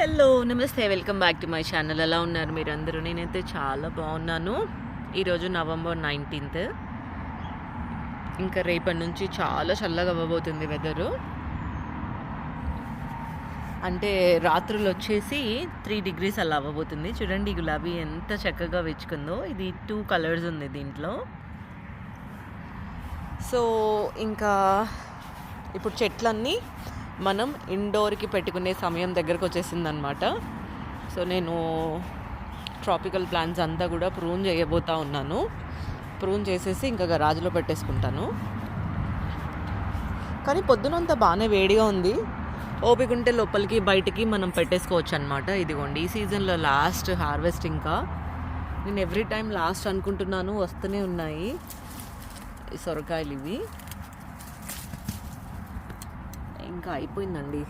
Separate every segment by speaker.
Speaker 1: Hello నమస్తే. Welcome back to my channel. ఎలా ఉన్నారు మీరు అందరూ నేనైతే చాలా బాగున్నాను. ఈరోజు నవంబర్ నైన్టీన్త్. ఇంకా రేపటి నుంచి చాలా చల్లగా అవ్వబోతుంది వెదరు. అంటే రాత్రులు వచ్చేసి త్రీ డిగ్రీస్ అలా అవ్వబోతుంది. చూడండి గులాబీ ఎంత చక్కగా వెచ్చుకుందో. ఇది టూ కలర్స్ ఉంది దీంట్లో. సో ఇంకా ఇప్పుడు చెట్లన్నీ మనం ఇండోర్కి పెట్టుకునే సమయం దగ్గరకు వచ్చేసింది అనమాట సో నేను ట్రాపికల్ ప్లాంట్స్ అంతా కూడా ప్రూన్ చేయబోతా ఉన్నాను. ప్రూన్ చేసేసి ఇంకా గరాజులో పెట్టేసుకుంటాను. కానీ పొద్దునంతా బాగానే వేడిగా ఉంది. ఓపిక ఉంటే లోపలికి బయటికి మనం పెట్టేసుకోవచ్చు అనమాట ఇదిగోండి ఈ సీజన్లో లాస్ట్ హార్వెస్ట్ ఇంకా. నేను ఎవ్రీ టైం లాస్ట్ అనుకుంటున్నాను వస్తూనే ఉన్నాయి సొరకాయలు ఇవి. ఇంకా అయిపోయిందండి.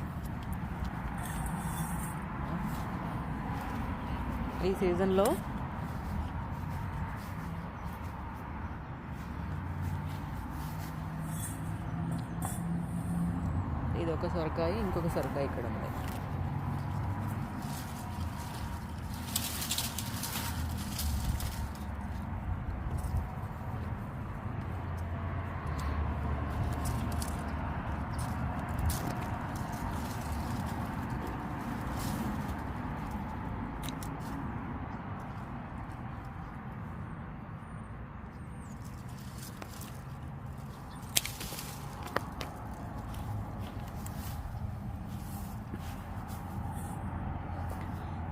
Speaker 1: ఈ సీజన్లో ఇది ఒక సొరకాయ ఇంకొక సొరకాయ ఇక్కడ ఉంది.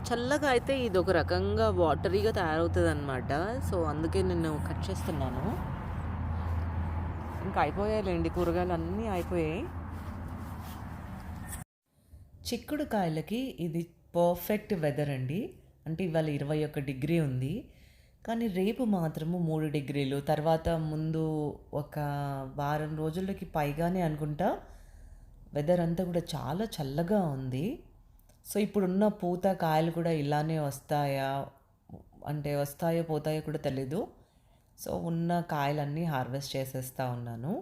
Speaker 1: చల్లగా అయితే ఇది ఒక రకంగా వాటరీగా తయారవుతుంది అనమాట సో అందుకే నేను కట్ చేస్తున్నాను. ఇంకా అయిపోయాయిలేండి కూరగాయలు అన్నీ అయిపోయాయి. చిక్కుడుకాయలకి ఇది పర్ఫెక్ట్ వెదర్ అండి. అంటే ఇవాళ ఇరవై ఒక డిగ్రీ ఉంది. కానీ రేపు మాత్రము మూడు డిగ్రీలు. తర్వాత ముందు ఒక వారం రోజులకి పైగానే అనుకుంటా వెదర్ అంతా కూడా చాలా చల్లగా ఉంది. సో ఇప్పుడున్న పూత కాయలు కూడా ఇలానే వస్తాయా? అంటే వస్తాయో పోతాయో కూడా తెలీదు. సో ఉన్న కాయలన్నీ హార్వెస్ట్ చేసేస్తూ ఉన్నాను.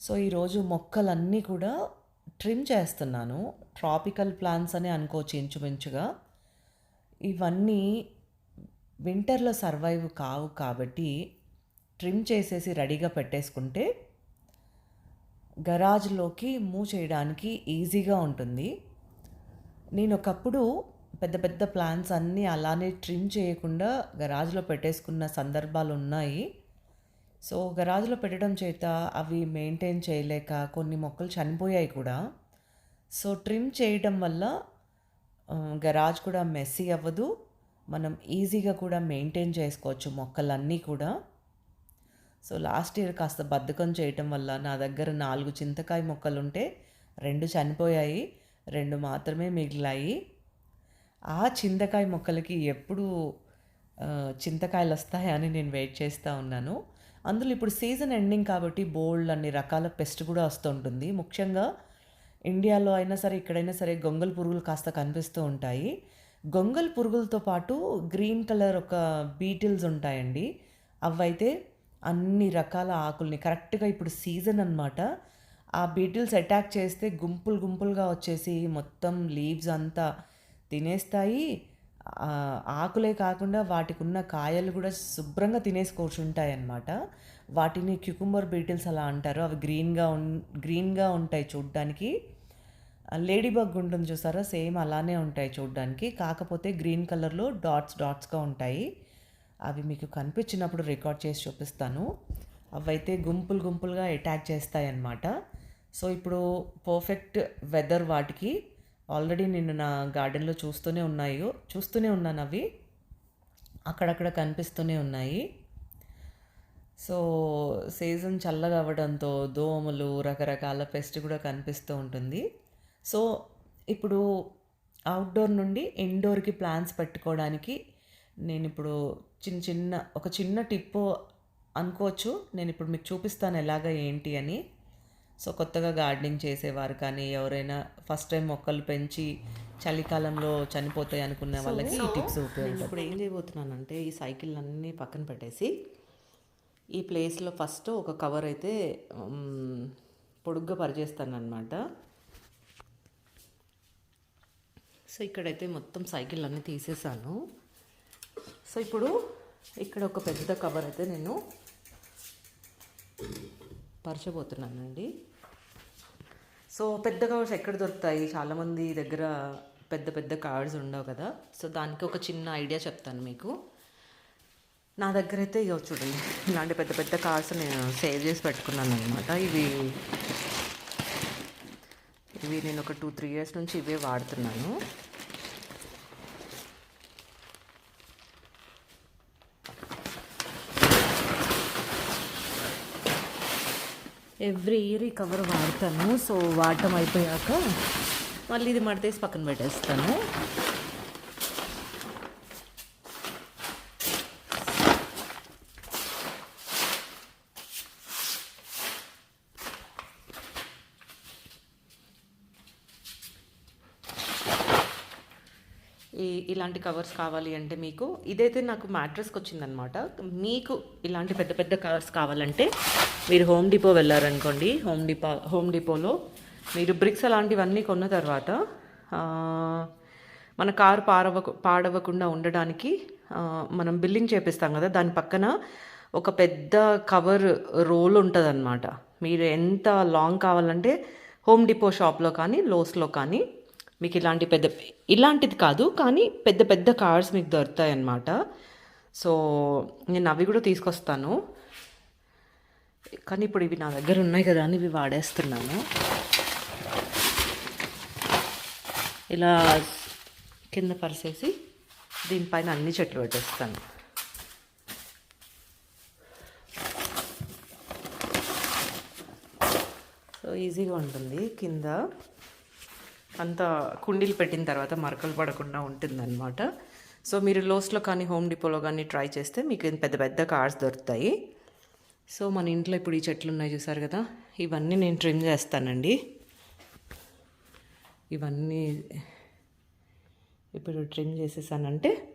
Speaker 1: సో ఈరోజు మొక్కలన్నీ కూడా ట్రిమ్ చేస్తున్నాను. ట్రాపికల్ ప్లాంట్స్ అని అనుకోవచ్చు ఇంచుమించుగా. ఇవన్నీ వింటర్లో సర్వైవ్ కావు కాబట్టి ట్రిమ్ చేసేసి రెడీగా పెట్టేసుకుంటే గరాజ్లోకి మూవ్ చేయడానికి ఈజీగా ఉంటుంది. నేను ఒకప్పుడు పెద్ద పెద్ద ప్లాన్స్ అన్నీ అలానే ట్రిమ్ చేయకుండా గరాజ్లో పెట్టేసుకున్న సందర్భాలు ఉన్నాయి సో గరాజ్లో పెట్టడం చేత అవి మెయింటైన్ చేయలేక కొన్ని మొక్కలు చనిపోయాయి కూడా. సో ట్రిమ్ చేయడం వల్ల గరాజ్ కూడా మెస్సీ అవ్వదు. మనం ఈజీగా కూడా మెయింటైన్ చేసుకోవచ్చు మొక్కలన్నీ కూడా. సో లాస్ట్ ఇయర్ కాస్త బద్ధకం చేయటం వల్ల నా దగ్గర నాలుగు చింతకాయ మొక్కలు ఉంటే రెండు చనిపోయాయి. రెండు మాత్రమే మిగిలాయి. ఆ చింతకాయ మొక్కలకి ఎప్పుడు చింతకాయలు వస్తాయని నేను వెయిట్ చేస్తూ ఉన్నాను. అందులో ఇప్పుడు సీజన్ ఎండింగ్ కాబట్టి బోల్డ్ అన్ని రకాల పెస్ట్ కూడా వస్తుంటుంది ముఖ్యంగా ఇండియాలో అయినా సరే ఇక్కడైనా సరే గొంగల్ పురుగులు కాస్త కనిపిస్తూ ఉంటాయి. గొంగల్ పురుగులతో పాటు గ్రీన్ కలర్ ఒక బీటిల్స్ ఉంటాయండి. అవైతే అన్ని రకాల ఆకుల్ని కరెక్ట్గా ఇప్పుడు సీజన్ అన్నమాట. ఆ బీటిల్స్ అటాక్ చేస్తే గుంపులు గుంపులుగా వచ్చేసి మొత్తం లీవ్స్ అంతా తినేస్తాయి. ఆకులే కాకుండా వాటికి ఉన్న కాయలు కూడా శుభ్రంగా తినేసి కూర్చుంటాయి అన్నమాట వాటిని క్యుకుంబర్ బీటిల్స్ అలా అంటారు. అవి గ్రీన్గా ఉన్ గ్రీన్గా ఉంటాయి చూడ్డానికి. లేడీ బగ్ ఉంటుంది చూసారా? సేమ్ అలానే ఉంటాయి చూడ్డానికి. కాకపోతే గ్రీన్ కలర్లో డాట్స్ డాట్స్గా ఉంటాయి. అవి మీకు కనిపించినప్పుడు రికార్డ్ చేసి చూపిస్తాను. అవైతే గుంపులు గుంపులుగా అటాక్ చేస్తాయి అన్నమాట సో ఇప్పుడు పర్ఫెక్ట్ వెదర్ వాటికి ఆల్రెడీ నేను నా గార్డెన్లో చూస్తూనే ఉన్నాయి. చూస్తూనే ఉన్నాను అవి అక్కడక్కడ కనిపిస్తూనే ఉన్నాయి. సో సీజన్ చల్లగా అవ్వడంతో దోమలు రకరకాల పెస్ట్ కూడా కనిపిస్తూ ఉంటుంది. సో ఇప్పుడు అవుట్డోర్ నుండి ఇండోర్కి ప్లాన్స్ పెట్టుకోవడానికి నేను ఇప్పుడు చిన్న చిన్న ఒక చిన్న టిప్పు అనుకోవచ్చు. నేను ఇప్పుడు మీకు చూపిస్తాను ఎలాగ ఏంటి అని. సో కొత్తగా గార్డెనింగ్ చేసేవారు కానీ ఎవరైనా ఫస్ట్ టైం మొక్కలు పెంచి చలికాలంలో చనిపోతాయి అనుకునే వాళ్ళకి ఈ టిప్స్ ఉపయోగపడతాయి. ఇప్పుడు ఏం చేయబోతున్నానంటే ఈ సైకిల్ అన్నీ పక్కన పెట్టేసి ఈ ప్లేస్లో ఫస్ట్ ఒక కవర్ అయితే పొడుగ్గా పరిచేస్తాను అనమాట సో ఇక్కడైతే మొత్తం సైకిల్ అన్నీ తీసేసాను. సో ఇప్పుడు ఇక్కడ ఒక పెద్ద కవర్ అయితే నేను పరచబోతున్నానండి సో పెద్ద కవర్స్ ఎక్కడ దొరుకుతాయి? చాలామంది దగ్గర పెద్ద పెద్ద కవర్స్ ఉండవు కదా. సో దానికి ఒక చిన్న ఐడియా చెప్తాను మీకు. నా దగ్గర అయితే ఇక చూడండి ఇలాంటి పెద్ద పెద్ద కార్స్ నేను సేవ్ చేసి పెట్టుకున్నాను అనమాట ఇవి ఇవి నేను ఒక టూ త్రీ ఇయర్స్ నుంచి ఇవే వాడుతున్నాను. ఎవ్రీ ఇయర్ ఈ కవర్ వాడతాను. సో వాడటం అయిపోయాక మళ్ళీ ఇది మడతేసి పక్కన పెట్టేస్తాను ఈ ఇలాంటి కవర్స్ కావాలి అంటే మీకు ఇదైతే నాకు మ్యాట్రెస్కి వచ్చిందనమాట మీకు ఇలాంటి పెద్ద పెద్ద కవర్స్ కావాలంటే మీరు హోమ్ డిపో వెళ్ళారనుకోండి హోమ్ డిపో హోమ్ డిపోలో మీరు బ్రిక్స్ అలాంటివన్నీ కొన్న తర్వాత మన కారు పారవ పాడవకుండా ఉండడానికి మనం బిల్లింగ్ చేపిస్తాం కదా దాని పక్కన ఒక పెద్ద కవర్ రోల్ ఉంటుందన్నమాట. మీరు ఎంత లాంగ్ కావాలంటే హోమ్ డిపో షాప్లో కానీ లోస్లో కానీ మీకు ఇలాంటి పెద్ద ఇలాంటిది కాదు కానీ పెద్ద పెద్ద కార్స్ మీకు దొరుకుతాయి అన్నమాట సో నేను అవి కూడా తీసుకొస్తాను. కానీ ఇప్పుడు ఇవి నా దగ్గర ఉన్నాయి కదా అని ఇవి వాడేస్తున్నాను. ఇలా కింద పరిసేసి దీనిపైన అన్ని చెట్లు పెట్టేస్తాను. సో ఈజీగా ఉంటుంది. కింద అంత కుండీలు పెట్టిన తర్వాత మరకలు పడకుండా ఉంటుందన్నమాట. సో మీరు లోస్లో కానీ హోమ్ డిపోలో కానీ ట్రై చేస్తే మీకు పెద్ద పెద్ద కార్స్ దొరుకుతాయి. సో మన ఇంట్లో ఇప్పుడు ఈ చెట్లు ఉన్నాయి చూసారు కదా ఇవన్నీ నేను ట్రిమ్ చేస్తానండి. ఇవన్నీ ఇప్పుడు ట్రిమ్ చేసేసానంటే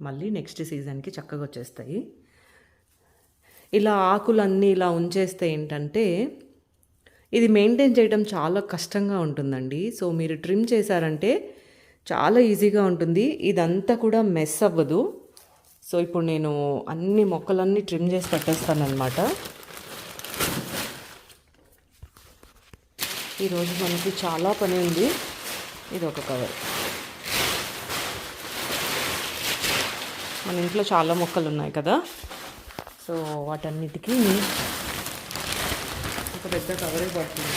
Speaker 1: మళ్ళీ నెక్స్ట్ సీజన్కి చక్కగా వచ్చేస్తాయి. ఇలా ఆకులన్నీ ఇలా ఉంచేస్తే ఏంటంటే ఇది మెయింటైన్ చేయడం చాలా కష్టంగా ఉంటుందండి. సో మీరు ట్రిమ్ చేశారంటే చాలా ఈజీగా ఉంటుంది. ఇదంతా కూడా మెస్ అవ్వదు. సో ఇప్పుడు నేను అన్ని మొక్కలన్నీ ట్రిమ్ చేసి పెట్టేస్తానమాట ఈరోజు మనకి చాలా పని ఉంది. ఇది ఒక కవర్. మన ఇంట్లో చాలా మొక్కలు ఉన్నాయి కదా. సో వాటన్నిటికీ పెద్ద కవరే పడుతుంది.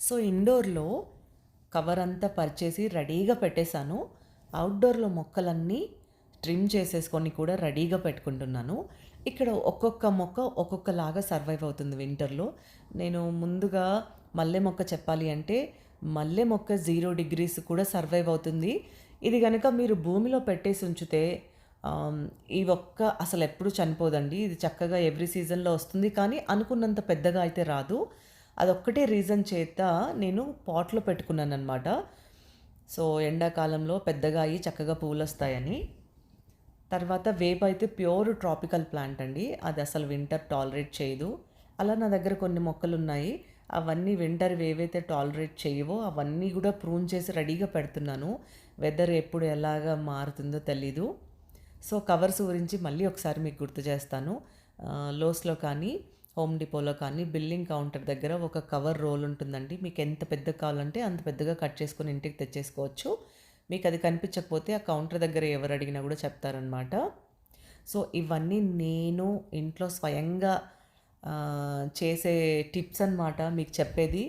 Speaker 1: సో ఇండోర్లో కవర్ అంతా పరిచేసి రెడీగా పెట్టేశాను. అవుట్డోర్లో మొక్కలన్నీ ట్రిమ్ చేసేసుకొని కూడా రెడీగా పెట్టుకుంటున్నాను. ఇక్కడ ఒక్కొక్క మొక్క ఒక్కొక్కలాగా సర్వైవ్ అవుతుంది వింటర్లో నేను ముందుగా మల్లె మొక్క చెప్పాలి అంటే మల్లె మొక్క జీరో డిగ్రీస్ కూడా సర్వైవ్ అవుతుంది. ఇది కనుక మీరు భూమిలో పెట్టేసి ఉంచితే ఈ ఒక్క అసలు ఎప్పుడు చనిపోదండి. ఇది చక్కగా ఎవ్రీ సీజన్లో వస్తుంది. కానీ అనుకున్నంత పెద్దగా అయితే రాదు. అదొక్కటే రీజన్ చేత నేను పాట్లో పెట్టుకున్నాను అనమాట సో ఎండాకాలంలో పెద్దగా అయ్యి చక్కగా పూలు వస్తాయని తర్వాత వేప అయితే ప్యూర్ ట్రాపికల్ ప్లాంట్ అండి. అది అసలు వింటర్ టాలరేట్ చేయదు. అలా నా దగ్గర కొన్ని మొక్కలు ఉన్నాయి అవన్నీ వింటర్ ఏవైతే టాలరేట్ చేయవో అవన్నీ కూడా ప్రూన్ చేసి రెడీగా పెడుతున్నాను. వెదర్ ఎప్పుడు ఎలాగా మారుతుందో తెలీదు. సో కవర్స్ గురించి మళ్ళీ ఒకసారి మీకు గుర్తు చేస్తాను. లోస్లో కానీ హోమ్ డిపోలో కానీ బిల్లింగ్ కౌంటర్ దగ్గర ఒక కవర్ రోల్ ఉంటుందండి. మీకు ఎంత పెద్ద కావాలంటే అంత పెద్దగా కట్ చేసుకొని ఇంటికి తెచ్చేసుకోవచ్చు. మీకు అది కనిపించకపోతే ఆ కౌంటర్ దగ్గర ఎవరు అడిగినా కూడా చెప్తారనమాట సో ఇవన్నీ నేను ఇంట్లో స్వయంగా చేసే టిప్స్ అన్నమాట మీకు చెప్పేది.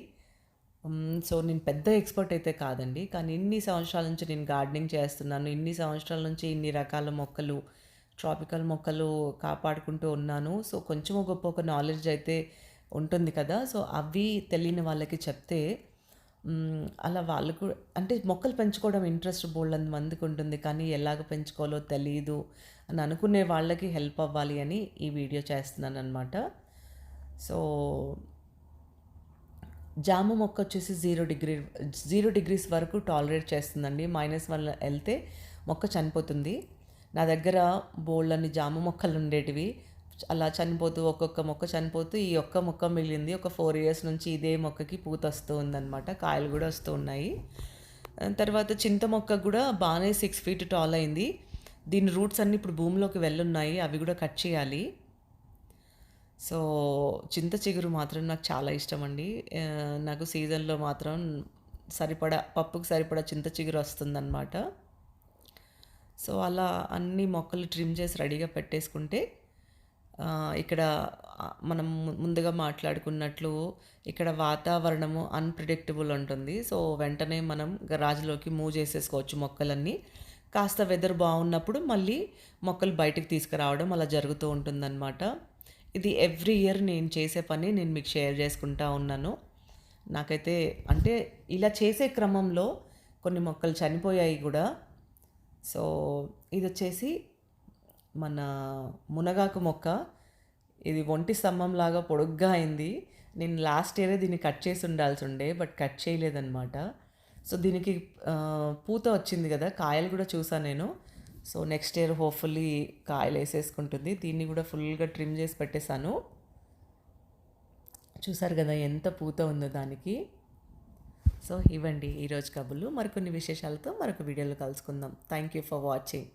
Speaker 1: సో నేను పెద్ద ఎక్స్పర్ట్ అయితే కాదండి. కానీ ఇన్ని సంవత్సరాల నుంచి నేను గార్డెనింగ్ చేస్తున్నాను. ఇన్ని సంవత్సరాల నుంచి ఇన్ని రకాల మొక్కలు ట్రాపికల్ మొక్కలు కాపాడుకుంటూ ఉన్నాను. సో కొంచెం గొప్ప ఒక నాలెడ్జ్ అయితే ఉంటుంది కదా. సో అవి తెలియని వాళ్ళకి చెప్తే అలా వాళ్ళు కూడా అంటే మొక్కలు పెంచుకోవడం ఇంట్రెస్ట్ బోల్డ్ మందికి ఉంటుంది. కానీ ఎలాగ పెంచుకోవాలో తెలియదు అని అనుకునే వాళ్ళకి హెల్ప్ అవ్వాలి అని ఈ వీడియో చేస్తున్నాను అనమాట సో జామ మొక్క వచ్చేసి జీరో డిగ్రీ జీరో డిగ్రీస్ వరకు టాలరేట్ చేస్తుందండి. మైనస్ వన్ వెళ్తే మొక్క చనిపోతుంది. నా దగ్గర బోల్డన్ని జామ మొక్కలు ఉండేటివి. అలా చనిపోతూ ఒక్కొక్క మొక్క చనిపోతూ ఈ ఒక్క మొక్క మిగిలింది. ఒక ఫోర్ ఇయర్స్ నుంచి ఇదే మొక్కకి పూత వస్తూ ఉందన్నమాట. కాయలు కూడా వస్తూ ఉన్నాయి. తర్వాత చింత మొక్క కూడా బాగానే సిక్స్ ఫీట్ టాల్ అయింది. దీని రూట్స్ అన్నీ ఇప్పుడు భూమిలోకి వెళ్ళున్నాయి. అవి కూడా కట్ చేయాలి. సో చింత చిగురు మాత్రం నాకు చాలా ఇష్టం అండి నాకు సీజన్లో మాత్రం సరిపడా పప్పుకు సరిపడా చింత చిగురు వస్తుందన్నమాట. సో అలా అన్ని మొక్కలు ట్రిమ్ చేసి రెడీగా పెట్టేసుకుంటే ఇక్కడ మనం ముందుగా మాట్లాడుకున్నట్లు ఇక్కడ వాతావరణము అన్ప్రిడిక్టబుల్ ఉంటుంది. సో వెంటనే మనం గరాజ్లోకి మూవ్ చేసేసుకోవచ్చు మొక్కలన్నీ. కాస్త వెదర్ బాగున్నప్పుడు మళ్ళీ మొక్కలు బయటికి తీసుకురావడం అలా జరుగుతూ ఉంటుందన్నమాట. ఇది ఎవ్రీ ఇయర్ నేను చేసే పని నేను మీకు షేర్ చేసుకుంటా ఉన్నాను. నాకైతే అంటే ఇలా చేసే క్రమంలో కొన్ని మొక్కలు చనిపోయాయి కూడా. సో ఇది వచ్చేసి మన మునగాకు మొక్క. ఇది ఒంటి స్తంభం లాగా పొడుగ్గా అయింది. నేను లాస్ట్ ఇయరే దీన్ని కట్ చేసి ఉండాల్సి ఉండే బట్ కట్ చేయలేదన్నమాట. సో దీనికి పూత వచ్చింది కదా కాయలు కూడా చూసాను నేను. సో నెక్స్ట్ ఇయర్ హోప్ఫుల్లీ కాయలు వేసేసుకుంటుంది. దీన్ని కూడా ఫుల్గా ట్రిమ్ చేసి పెట్టేశాను. చూసారు కదా ఎంత పూత ఉందో దానికి. సో ఇవ్వండి ఈరోజు కబుర్లు. మరికొన్ని విశేషాలతో మరొక వీడియోలో కలుసుకుందాం. Thank you for watching